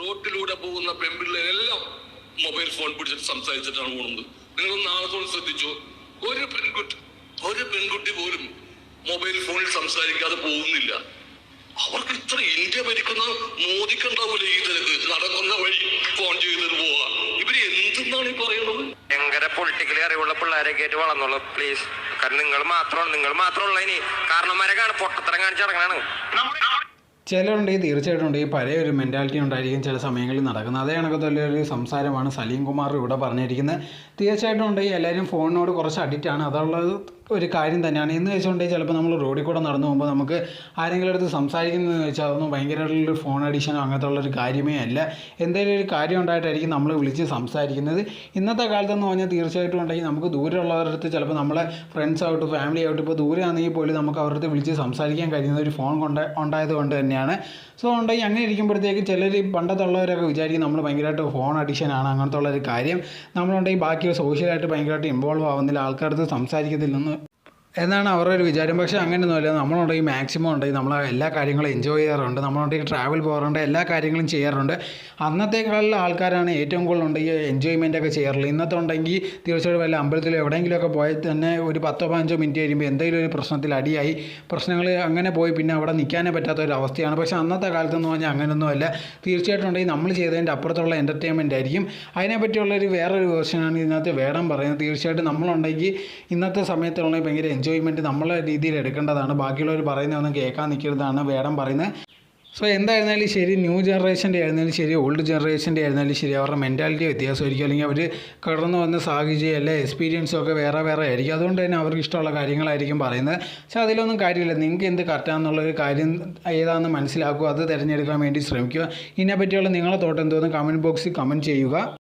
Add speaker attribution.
Speaker 1: റോഡിലൂടെ പോകുന്ന പെൺപിള്ളേരെല്ലാം mobile phone പിടിച്ചിട്ട് സംസാരിച്ചിട്ടാണ് പോകുന്നത്. നിങ്ങൾ നാളെ തോന്നി ശ്രദ്ധിച്ചോ? ഒരു പെൺകുട്ടി ഒരു പെൺകുട്ടി പോലും മൊബൈൽ ഫോണിൽ സംസാരിക്കാതെ പോകുന്നില്ല. അവർക്ക് ഇത്ര ഇന്ത്യ ഭരിക്കുന്ന മോദിക്കുണ്ടാവില്ല ഈ തിരക്ക്? നടക്കുന്ന വഴി ഫോൺ ചെയ്തിട്ട് പോവാ. ഇവർ എന്തെന്നാണ് ഈ പറയുന്നത്
Speaker 2: ഭയങ്കര പൊളിറ്റിക്കലി അറിവുള്ള പിള്ളേരൊക്കെ ആയിട്ട് വളർന്നുള്ളൂ പ്ലീസ് കാരണം നിങ്ങൾ മാത്രമാണ് നിങ്ങൾ മാത്രമുള്ള ഇനി കാരണന്മാരൊക്കെയാണ് പൊട്ടത്തരം കാണിച്ച് നടക്കണാണ്
Speaker 3: ചിലരുണ്ട് തീർച്ചയായിട്ടും ഉണ്ട്. ഈ പഴയ ഒരു മെന്റാലിറ്റി ഉണ്ടായിരിക്കും ചില സമയങ്ങളിൽ നടക്കുന്നത്. അതേ കണക്ക് തന്നെ ഒരു സംസാരമാണ് സലീം കുമാർ ഇവിടെ പറഞ്ഞിരിക്കുന്നത്. തീർച്ചയായിട്ടും ഉണ്ട്. എല്ലാവരും ഫോണിനോട് കുറച്ച് അഡിക്റ്റാണ് അതുള്ളത് ഒരു കാര്യം തന്നെയാണ്. എന്ന് വെച്ചുകൊണ്ടെങ്കിൽ ചിലപ്പോൾ നമ്മൾ റോഡിൽ കൂടെ നടന്നു പോകുമ്പോൾ നമുക്ക് ആരെങ്കിലും അടുത്ത് സംസാരിക്കുന്നതെന്ന് വെച്ചാൽ അതൊന്നും ഭയങ്കരമായിട്ടുള്ളൊരു ഫോൺ അഡിക്ഷനോ അങ്ങനത്തെ ഉള്ളൊരു കാര്യമേ അല്ല. എന്തെങ്കിലും ഒരു കാര്യം ഉണ്ടായിട്ടായിരിക്കും നമ്മൾ വിളിച്ച് സംസാരിക്കുന്നത്. ഇന്നത്തെ കാലത്തെന്ന് പറഞ്ഞാൽ തീർച്ചയായിട്ടും ഉണ്ടെങ്കിൽ നമുക്ക് ദൂരെയുള്ളവരുടെ അടുത്ത് ചിലപ്പോൾ നമ്മളെ ഫ്രണ്ട്സ് ആയിട്ട് ഫാമിലി ആയിട്ട് ഇപ്പോൾ ദൂരെ ആണെങ്കിൽ പോലും നമുക്ക് അവരുടെ അടുത്ത് വിളിച്ച് സംസാരിക്കാൻ കഴിയുന്ന ഒരു ഫോൺ കൊണ്ട് ഉണ്ടായത് കൊണ്ട് തന്നെയാണ്. സോ ഉണ്ടെങ്കിൽ അങ്ങനെ ഇരിക്കുമ്പോഴത്തേക്ക് ചിലർ പണ്ടത്തെ ഉള്ളവരൊക്കെ വിചാരിക്കും നമ്മൾ ഭയങ്കരമായിട്ട് ഫോൺ അഡിക്ഷൻ ആണ് അങ്ങനത്തെ ഉള്ളൊരു കാര്യം. നമ്മളുണ്ടെങ്കിൽ ബാക്കി സോഷ്യലായിട്ട് ഭയങ്കരമായിട്ട് ഇൻവോൾവ് ആവുന്നില്ല. ആൾക്കാരുടെ സംസാരിക്കത്തില്ലെന്ന് എന്നാണ് അവരുടെ ഒരു വിചാരം. പക്ഷേ അങ്ങനെയൊന്നുമില്ല നമ്മളുണ്ടെങ്കിൽ മാക്സിമം ഉണ്ടെങ്കിൽ നമ്മൾ എല്ലാ കാര്യങ്ങളും എൻജോയ് ചെയ്യാറുണ്ട്. നമ്മളുണ്ടെങ്കിൽ ട്രാവൽ പോകാറുണ്ട്. എല്ലാ കാര്യങ്ങളും ചെയ്യാറുണ്ട്. അന്നത്തെക്കാളിൽ ആൾക്കാരാണ് ഏറ്റവും കൂടുതൽ ഉണ്ടെങ്കിൽ എൻജോയ്മെന്റ് ഒക്കെ ചെയ്യാറുള്ളത്. ഇന്നത്തെ ഉണ്ടെങ്കിൽ തീർച്ചയായിട്ടും വല്ല അമ്പലത്തിലോ എവിടെയെങ്കിലുമൊക്കെ പോയാൽ തന്നെ ഒരു പത്തോ പതിനഞ്ചോ മിനിറ്റ് കഴിയുമ്പോൾ എന്തെങ്കിലും ഒരു പ്രശ്നത്തിൽ അടിയായി. പ്രശ്നങ്ങൾ അങ്ങനെ പോയി. പിന്നെ അവിടെ നിൽക്കാനേ പറ്റാത്ത ഒരു അവസ്ഥയാണ്. പക്ഷേ അന്നത്തെ കാലത്തെന്ന് പറഞ്ഞാൽ അങ്ങനെയൊന്നുമല്ല തീർച്ചയായിട്ടും ഉണ്ടെങ്കിൽ നമ്മൾ ചെയ്തതിന്റെ അപ്പുറത്തുള്ള എന്റർടൈൻമെന്റ് ആയിരിക്കും. അതിനെപ്പറ്റിയുള്ളൊരു വേറൊരു വേർഷനാണ് ഇതിനകത്ത് വേടം പറയുന്നത്. തീർച്ചയായിട്ടും നമ്മളുണ്ടെങ്കിൽ ഇന്നത്തെ സമയത്തുള്ള ഭയങ്കര എൻജോയ്മെന്റ് നമ്മളെ രീതിയിൽ എടുക്കേണ്ടതാണ്. ബാക്കിയുള്ളവർ പറയുന്നതൊന്നും കേൾക്കാൻ നിൽക്കരുതാണ്. വേടം പറയുന്നത്. സോ എന്തായിരുന്നാലും ശരി ന്യൂ ജനറേഷന്റെ ആയിരുന്നാലും ശരി ഓൾഡ് ജനറേഷന്റെ ആയിരുന്നാലും ശരി അവരുടെ മെന്റാലിറ്റി വ്യത്യാസമായിരിക്കും. അല്ലെങ്കിൽ അവർ കടന്നു വന്ന സാഹചര്യം അല്ലെ എക്സ്പീരിയൻസും ഒക്കെ വേറെ വേറെ ആയിരിക്കും. അതുകൊണ്ട് തന്നെ അവർക്ക് ഇഷ്ടമുള്ള കാര്യങ്ങളായിരിക്കും പറയുന്നത്. പക്ഷേ അതിലൊന്നും കാര്യമില്ല. നിങ്ങൾക്ക് എന്ത് കറക്റ്റാണെന്നുള്ളൊരു കാര്യം ഏതാണെന്ന് മനസ്സിലാക്കുക. അത് തിരഞ്ഞെടുക്കാൻ വേണ്ടി ശ്രമിക്കുക. ഇതിനെപ്പറ്റിയുള്ള നിങ്ങളെ തോട്ടം എന്തോന്ന് കമന്റ് ബോക്സിൽ കമന്റ് ചെയ്യുക.